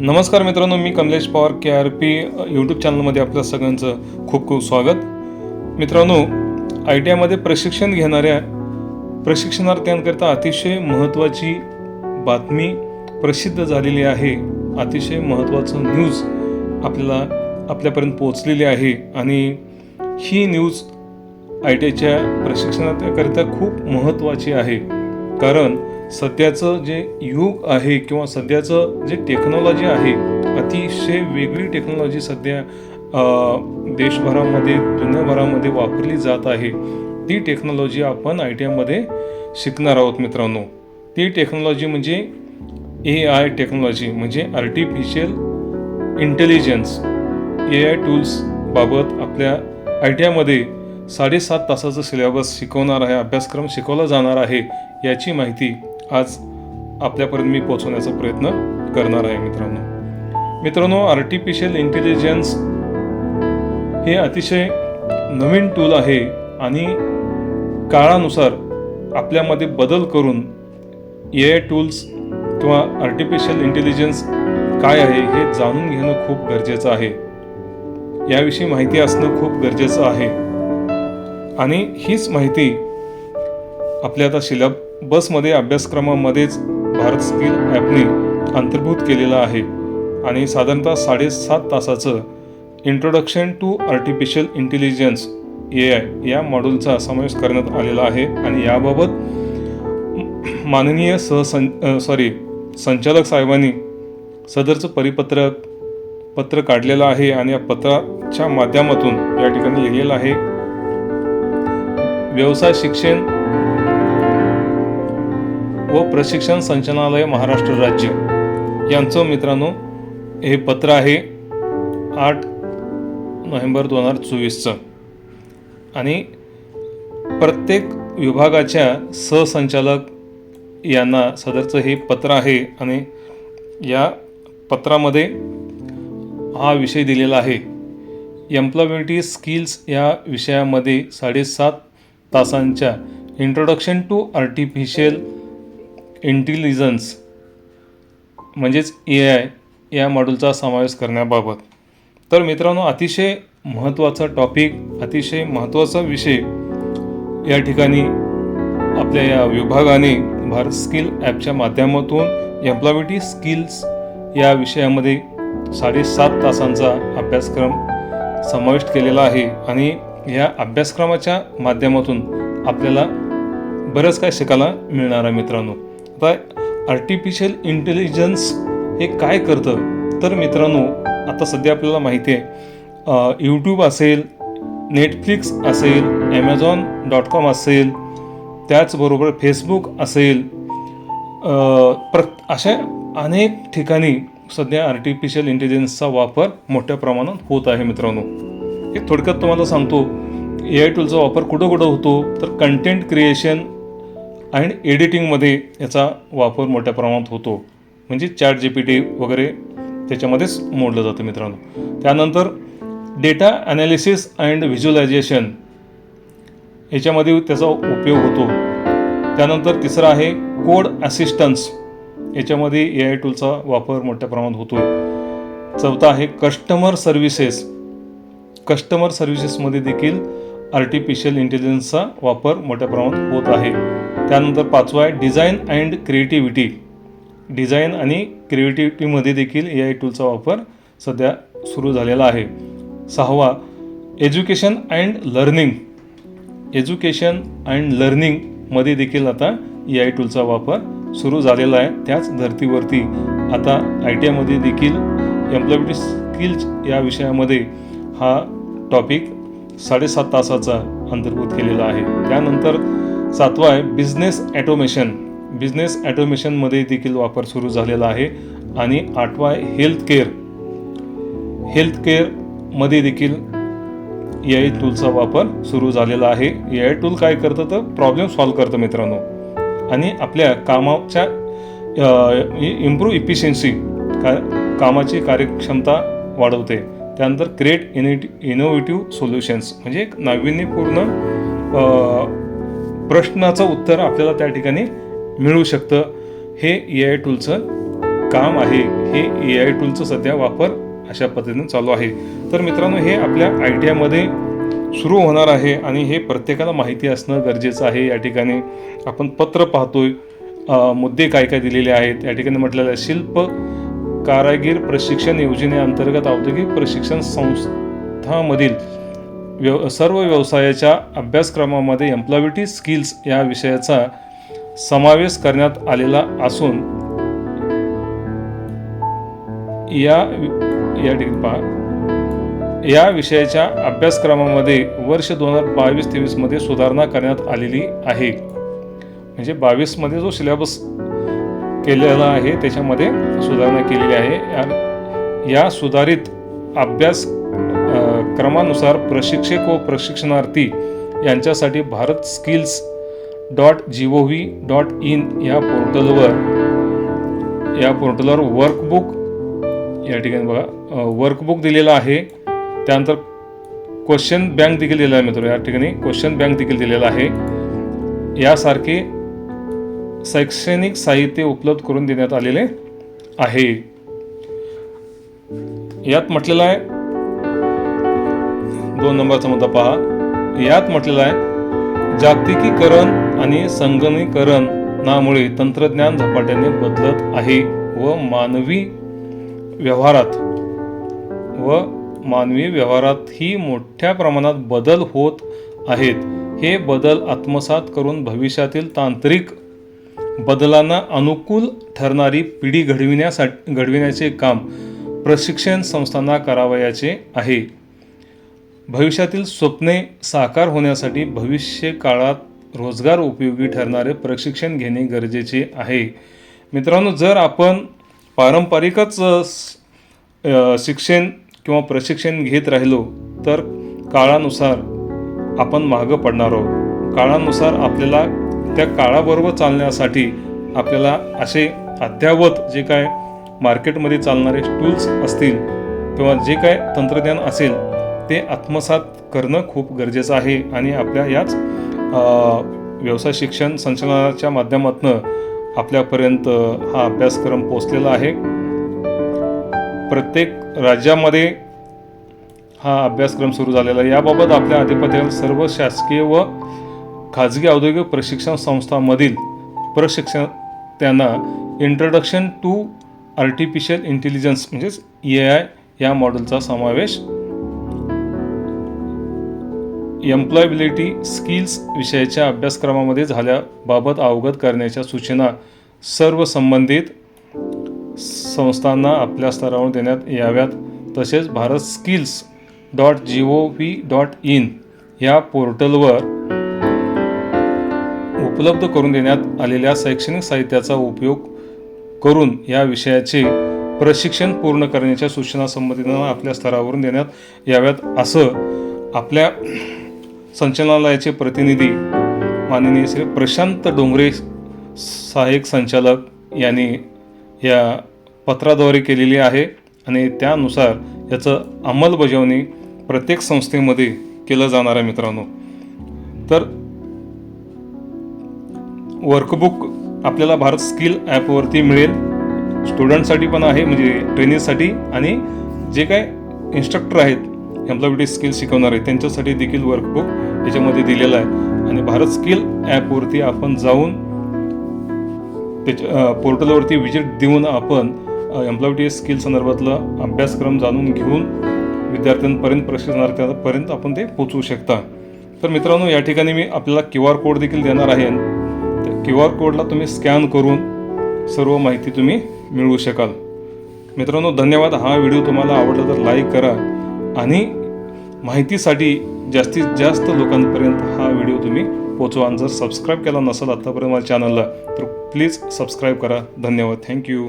नमस्कार मित्रांनो मी Kamlesh Pawar K R P YouTube चॅनलमध्ये आपल्या सगळ्यांचं खूप खूप स्वागत. मित्रांनो आय टी आयमध्ये प्रशिक्षण घेणाऱ्या प्रशिक्षणार्थ्यांकरिता अतिशय महत्त्वाची बातमी प्रसिद्ध झालेली आहे. अतिशय महत्त्वाचं न्यूज आपल्याला आपल्यापर्यंत पोहोचलेली आहे. आणि ही न्यूज आय टी आयच्या प्रशिक्षणाकरिता खूप महत्त्वाची आहे. कारण सध्याचं जे युग आहे किंवा सध्याचं जे टेक्नॉलॉजी आहे अतिशय वेगळी टेक्नॉलॉजी सध्या देशभरामध्ये दुनियाभरामध्ये वापरली जात आहे. ती टेक्नॉलॉजी आपण आय टी आयमध्ये शिकणार आहोत मित्रांनो. ती टेक्नॉलॉजी म्हणजे ए आय टेक्नॉलॉजी म्हणजे आर्टिफिशियल इंटेलिजन्स ए आय टूल्सबाबत आपल्या आय टी आयमध्ये साडेसात तासाचं सिलेबस शिकवणार आहे अभ्यासक्रम शिकवला जाणार आहे याची माहिती आज आपल्यापर्यंत मी पोहोचवण्याचा प्रयत्न करणार आहे मित्रांनो. मित्रांनो आर्टिफिशियल इंटेलिजन्स हे अतिशय नवीन टूल आहे आणि काळानुसार आपल्यामध्ये बदल करून ए आय टूल्स किंवा आर्टिफिशियल इंटेलिजन्स काय आहे हे जाणून घेणं खूप गरजेचं आहे. याविषयी माहिती असणं खूप गरजेचं आहे. आणि हीच माहिती आपल्या आता बसमध्ये अभ्यासक्रमामध्येच भारत स्किल ॲपने अंतर्भूत केलेला आहे आणि साधारणतः साडेसात तासाचं introduction to artificial intelligence A I या मॉड्यूलचा समावेश करण्यात आलेला आहे आणि याबाबत माननीय सहसं सॉरी संचालक साहेबांनी सदरचं परिपत्रक पत्र काढलेलं आहे आणि या पत्राच्या माध्यमातून या ठिकाणी लिहिलेलं आहे व्यवसाय शिक्षण व प्रशिक्षण संचालनालय महाराष्ट्र राज्य. यांचं मित्रांनो हे पत्र आहे आठ नोव्हेंबर दोन हजार चोवीसचं. आणि प्रत्येक विभागाच्या सहसंचालक यांना सदरचं हे पत्र आहे आणि या पत्रामध्ये हा विषय दिलेला आहे. एम्प्लॉयबिलिटी स्किल्स या विषयामध्ये साडेसात तासांच्या इंट्रोडक्शन टू आर्टिफिशियल इंटेलिजन्स म्हणजेच ए आय या मॉड्यूलचा समावेश करण्याबाबत. तर मित्रांनो अतिशय महत्त्वाचा टॉपिक अतिशय महत्त्वाचा विषय या ठिकाणी आपल्या या विभागाने भारत स्किल ॲपच्या माध्यमातून एम्प्लॉयबिलिटी स्किल्स या विषयामध्ये साडेसात तासांचा अभ्यासक्रम समाविष्ट केलेला आहे आणि या अभ्यासक्रमाच्या माध्यमातून आपल्याला बरंच काय शिकायला मिळणार आहे मित्रांनो. काय? आर्टिफिशियल इंटेलिजन्स हे काय करतं? तर मित्रांनो आता सध्या आपल्याला माहिती आहे. यूट्यूब असेल नेटफ्लिक्स असेल ॲमेझॉन डॉट कॉम असेल त्याचबरोबर फेसबुक असेल प्र अशा अनेक ठिकाणी सध्या आर्टिफिशियल इंटेलिजन्सचा वापर मोठ्या प्रमाणात होत आहे मित्रांनो. एक थोडक्यात तुम्हाला सांगतो ए आय टूलचा वापर कुठं कुठं होतो? तर कंटेंट क्रिएशन अँड एडिटिंगमध्ये याचा वापर मोठ्या प्रमाणात होतो. म्हणजे चॅट जी पी टी वगैरे त्याच्यामध्येच मोडलं जातं मित्रांनो. त्यानंतर डेटा ॲनालिसिस अँड व्हिज्युअलायझेशन याच्यामध्ये त्याचा उपयोग होतो. त्यानंतर तिसरं आहे कोड असिस्टन्स याच्यामध्ये ए आय टूलचा वापर मोठ्या प्रमाणात होतो चौथा आहे कस्टमर सर्व्हिसेस कस्टमर सर्व्हिसेसमध्ये देखील आर्टिफिशियल इंटेलिजन्सचा वापर मोठ्या प्रमाणात होत आहे. त्यानंतर पाचवा आहे डिझाईन अँड क्रिएटिव्हिटी. डिझाईन आणि क्रिएटिव्हिटीमध्ये देखील ए आय टूलचा वापर सध्या सुरू झालेला आहे. सहावा education and learning. Education and लर्निंगमध्ये देखील आता ए आय टूलचा वापर सुरू झालेला आहे त्याच धर्तीवरती. आता आय टी आयमध्ये देखील एम्प्लॉयबिलिटी स्किल्स या विषयामध्ये हा टॉपिक साडेसात तासाचा अंतर्भूत केलेला आहे. त्यानंतर सातवा आहे बिझनेस ॲटोमेशन बिझनेस ॲटोमेशनमध्ये देखील वापर सुरू झालेला आहे. आणि आठवा आहे हेल्थ केअर हेल्थ केअरमध्ये देखील ए आय टूलचा वापर सुरू झालेला आहे. ए आय टूल काय करतं तर प्रॉब्लेम सॉल्व करतं मित्रांनो. आणि आपल्या कामाच्या इम्प्रूव्ह इफिशियन्सी का कामाची कार्यक्षमता वाढवते. त्यानंतर क्रिएट इनिट इनोव्हेटिव्ह सोल्युशन्स म्हणजे एक नाविन्यपूर्ण प्रश्नाचं उत्तर आपल्याला त्या ठिकाणी मिळू शकतं. हे ए आय टूलचं काम आहे. हे ए आय टूलचं सध्या वापर अशा पद्धतीने चालू आहे. तर मित्रांनो हे आपल्या आय टी आयमध्ये सुरू होणार आहे आणि हे प्रत्येकाला माहिती असणं गरजेचं आहे. या ठिकाणी आपण पत्र पाहतोय. मुद्दे काय काय दिलेले आहेत? या ठिकाणी म्हटलेलं आहे शिल्प कारागीर प्रशिक्षण योजनेअंतर्गत औद्योगिक प्रशिक्षण संस्थांमधील व्यव सर्व व्यवसायाच्या अभ्यासक्रमामध्ये एम्प्लॉयबिलिटी स्किल्स या विषयाचा समावेश करण्यात आलेला असून या या ठिकाणी पहा. या विषयाच्या अभ्यासक्रमामध्ये वर्ष दोन हजार बावीस तेवीसमध्ये सुधारणा करण्यात आलेली आहे. म्हणजे बावीसमध्ये जो सिलेबस केलेला आहे त्याच्यामध्ये सुधारणा केलेली आहे. या- या सुधारित अभ्यास क्रमानुसार प्रशिक्षक व प्रशिक्षणार्थी यांच्यासाठी Bharat skills dot G O V dot in या पोर्टलवर या पोर्टलवर वर्कबुक या ठिकाणी बघा वर्कबुक दिलेलं आहे. त्यानंतर क्वेश्चन बँक देखील दिलेला आहे मित्र या ठिकाणी क्वेश्चन बँक देखील दिलेला आहे. यासारखे शैक्षणिक साहित्य उपलब्ध करून देण्यात आलेले आहे. यात म्हटलेलं आहे दोन नंबरचा मुद्दा पहा. यात म्हटलेलं आहे जागतिकीकरण आणि संगणकीकरणामुळे तंत्रज्ञान झपाट्याने बदलत आहे व मानवी व्यवहारात व मानवी व्यवहारातही मोठ्या प्रमाणात बदल होत आहेत. हे बदल आत्मसात करून भविष्यातील तांत्रिक बदलांना अनुकूल ठरणारी पिढी घडविण्यासाठी घडविण्याचे काम प्रशिक्षण संस्थांना करावयाचे आहे. भविष्यातील स्वप्ने साकार होण्यासाठी भविष्य काळात रोजगार उपयोगी ठरणारे प्रशिक्षण घेणे गरजेचे आहे. मित्रांनो जर आपण पारंपरिकच शिक्षण किंवा प्रशिक्षण घेत राहिलो तर काळानुसार आपण मागं पडणार आहोत. काळानुसार आपल्याला त्या काळाबरोबर चालण्यासाठी आपल्याला असे अद्यावत जे काय मार्केटमध्ये चालणारे टूल्स असतील किंवा जे काय तंत्रज्ञान असेल ते आत्मसात करणं खूप गरजेचं आहे आणि आपल्या याच व्यवसाय शिक्षण संचालनाच्या माध्यमातून आपल्यापर्यंत हा अभ्यासक्रम पोचलेला आहे. प्रत्येक राज्यामध्ये हा अभ्यासक्रम सुरू झालेला आहे. याबाबत आपल्या अधिपत्याला सर्व शासकीय व खाजगी औद्योगिक प्रशिक्षण संस्थांमधील प्रशिक्षण त्यांना इंट्रोडक्शन टू आर्टिफिशियल इंटेलिजन्स म्हणजेच ए आय या मॉडेलचा समावेश एम्प्लॉयबिलिटी स्किल्स विषयाच्या अभ्यासक्रमामध्ये झाल्याबाबत अवगत करण्याच्या सूचना सर्व संबंधित संस्थांना आपल्या स्तरावर देण्यात याव्यात. तसेच Bharat skills dot G O V dot in या पोर्टलवर उपलब्ध करून देण्यात आलेल्या शैक्षणिक साहित्याचा उपयोग करून या विषयाचे प्रशिक्षण पूर्ण करण्याच्या सूचना संबंधितांना आपल्या स्तरावरून देण्यात याव्यात. असं आपल्या संचालनालयाचे प्रतिनिधी माननीय श्री प्रशांत डोंगरे सहाय्यक संचालक यांनी या पत्राद्वारे केलेली आहे आणि त्यानुसार याचं अंमलबजावणी प्रत्येक संस्थेमध्ये केलं जाणार आहे मित्रांनो. तर वर्कबुक आपल्याला भारत स्किल ॲपवरती मिळेल. स्टुडंटसाठी पण आहे म्हणजे ट्रेनिंगसाठी आणि जे काय इन्स्ट्रक्टर आहेत एम्प्लॉयबिलिटी स्किल शिकवणार आहे. त्यांच्यासाठी देखील वर्कबुक याच्यामध्ये दिलेलं आहे. आणि भारत स्किल ॲपवरती आपण जाऊन त्याच्या पोर्टलवरती विजिट देऊन आपण एम्प्लॉयबिलिटी स्किल संदर्भातला अभ्यासक्रम जाणून घेऊन विद्यार्थ्यांपर्यंत प्रशिक्षणार्थ्यांपर्यंत आपण ते पोचवू शकता. तर मित्रांनो या ठिकाणी मी आपल्याला क्यू आर कोड देखील देणार आहे. त्या क्यू आर कोडला तुम्ही स्कॅन करून सर्व माहिती तुम्ही मिळवू शकाल. मित्रांनो धन्यवाद. हा व्हिडिओ तुम्हाला आवडला तर लाईक करा. आणि माहितीसाठी जास्तीत जास्त लोकांपर्यंत हा व्हिडिओ तुम्ही पोचवा जर सबस्क्राईब केला नसेल आत्तापर्यंत माझ्या चॅनलला तर प्लीज सबस्क्राईब करा. धन्यवाद. थँक्यू